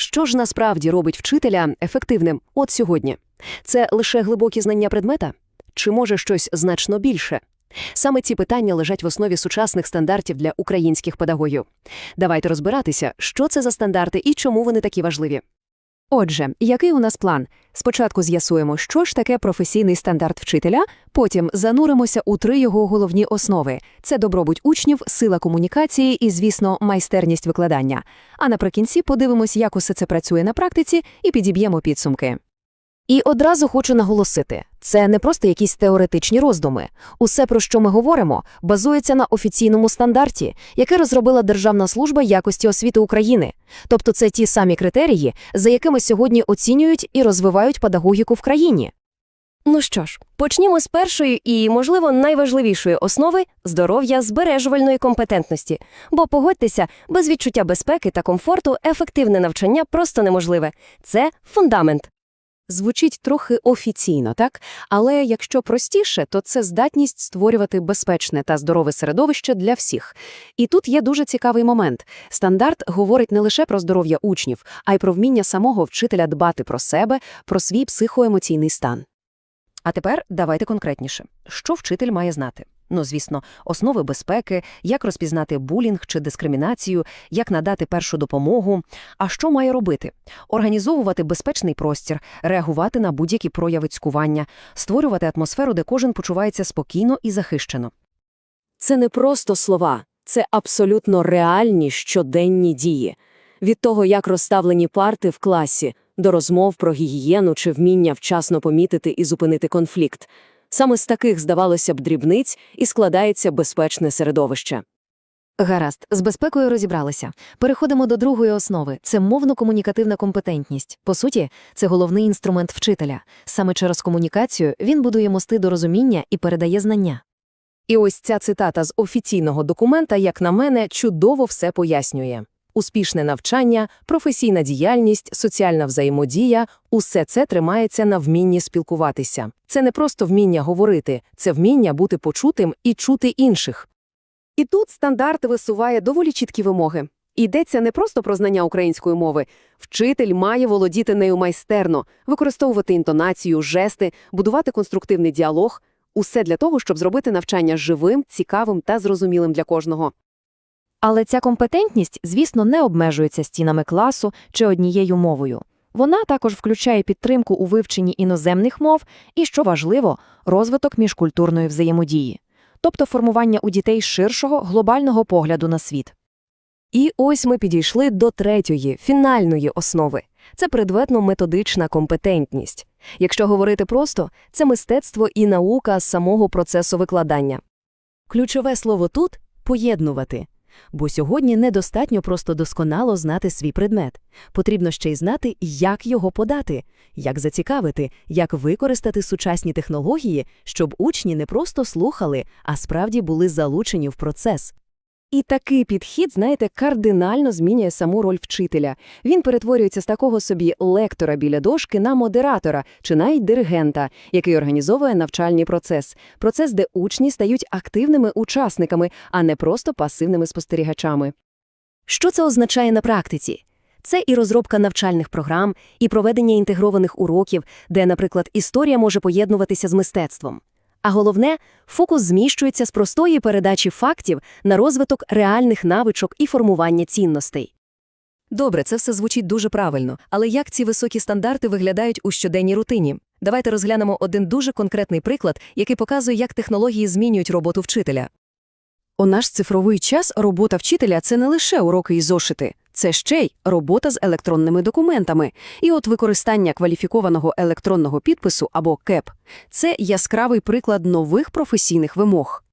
Що ж насправді робить вчителя ефективним от сьогодні? Це лише глибокі знання предмета? Чи може щось значно більше? Саме ці питання лежать в основі сучасних стандартів для українських педагогів. Давайте розбиратися, що це за стандарти і чому вони такі важливі. Отже, який у нас план? Спочатку з'ясуємо, що ж таке професійний стандарт вчителя, потім зануримося у три його головні основи – це добробут учнів, сила комунікації і, звісно, майстерність викладання. А наприкінці подивимось, як усе це працює на практиці, і підіб'ємо підсумки. І одразу хочу наголосити, це не просто якісь теоретичні роздуми. Усе, про що ми говоримо, базується на офіційному стандарті, який розробила Державна служба якості освіти України. Тобто це ті самі критерії, за якими сьогодні оцінюють і розвивають педагогіку в країні. Ну що ж, почнімо з першої і, можливо, найважливішої основи здоров'я збережувальної компетентності. Бо погодьтеся, без відчуття безпеки та комфорту ефективне навчання просто неможливе. Це фундамент. Звучить трохи офіційно, так? Але якщо простіше, то це здатність створювати безпечне та здорове середовище для всіх. І тут є дуже цікавий момент. Стандарт говорить не лише про здоров'я учнів, а й про вміння самого вчителя дбати про себе, про свій психоемоційний стан. А тепер давайте конкретніше. Що вчитель має знати? Ну, звісно, основи безпеки, як розпізнати булінг чи дискримінацію, як надати першу допомогу. А що має робити? Організовувати безпечний простір, реагувати на будь-які прояви цькування, створювати атмосферу, де кожен почувається спокійно і захищено. Це не просто слова, це абсолютно реальні щоденні дії. Від того, як розставлені парти в класі, до розмов про гігієну чи вміння вчасно помітити і зупинити конфлікт. Саме з таких, здавалося б, дрібниць і складається безпечне середовище. Гаразд, з безпекою розібралися. Переходимо до другої основи – це мовно-комунікативна компетентність. По суті, це головний інструмент вчителя. Саме через комунікацію він будує мости до розуміння і передає знання. І ось ця цитата з офіційного документа, як на мене, чудово все пояснює. Успішне навчання, професійна діяльність, соціальна взаємодія – усе це тримається на вмінні спілкуватися. Це не просто вміння говорити, це вміння бути почутим і чути інших. І тут стандарт висуває доволі чіткі вимоги. Йдеться не просто про знання української мови. Вчитель має володіти нею майстерно, використовувати інтонацію, жести, будувати конструктивний діалог – усе для того, щоб зробити навчання живим, цікавим та зрозумілим для кожного. Але ця компетентність, звісно, не обмежується стінами класу чи однією мовою. Вона також включає підтримку у вивченні іноземних мов і, що важливо, розвиток міжкультурної взаємодії, тобто формування у дітей ширшого глобального погляду на світ. І ось ми підійшли до третьої, фінальної основи. Це предметно-методична компетентність. Якщо говорити просто, це мистецтво і наука з самого процесу викладання. Ключове слово тут поєднувати. Бо сьогодні недостатньо просто досконало знати свій предмет. Потрібно ще й знати, як його подати, як зацікавити, як використати сучасні технології, щоб учні не просто слухали, а справді були залучені в процес. І такий підхід, знаєте, кардинально змінює саму роль вчителя. Він перетворюється з такого собі лектора біля дошки на модератора чи навіть диригента, який організовує навчальний процес. Процес, де учні стають активними учасниками, а не просто пасивними спостерігачами. Що це означає на практиці? Це і розробка навчальних програм, і проведення інтегрованих уроків, де, наприклад, історія може поєднуватися з мистецтвом. А головне, фокус зміщується з простої передачі фактів на розвиток реальних навичок і формування цінностей. Добре, це все звучить дуже правильно, але як ці високі стандарти виглядають у щоденній рутині? Давайте розглянемо один дуже конкретний приклад, який показує, як технології змінюють роботу вчителя. У наш цифровий час робота вчителя – це не лише уроки і зошити. Це ще й робота з електронними документами. І от використання кваліфікованого електронного підпису або КЕП – це яскравий приклад нових професійних вимог.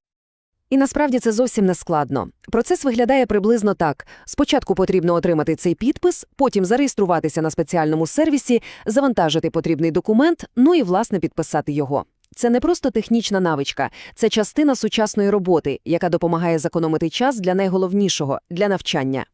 І насправді це зовсім не складно. Процес виглядає приблизно так. Спочатку потрібно отримати цей підпис, потім зареєструватися на спеціальному сервісі, завантажити потрібний документ, ну і, власне, підписати його. Це не просто технічна навичка, це частина сучасної роботи, яка допомагає зекономити час для найголовнішого – для навчання.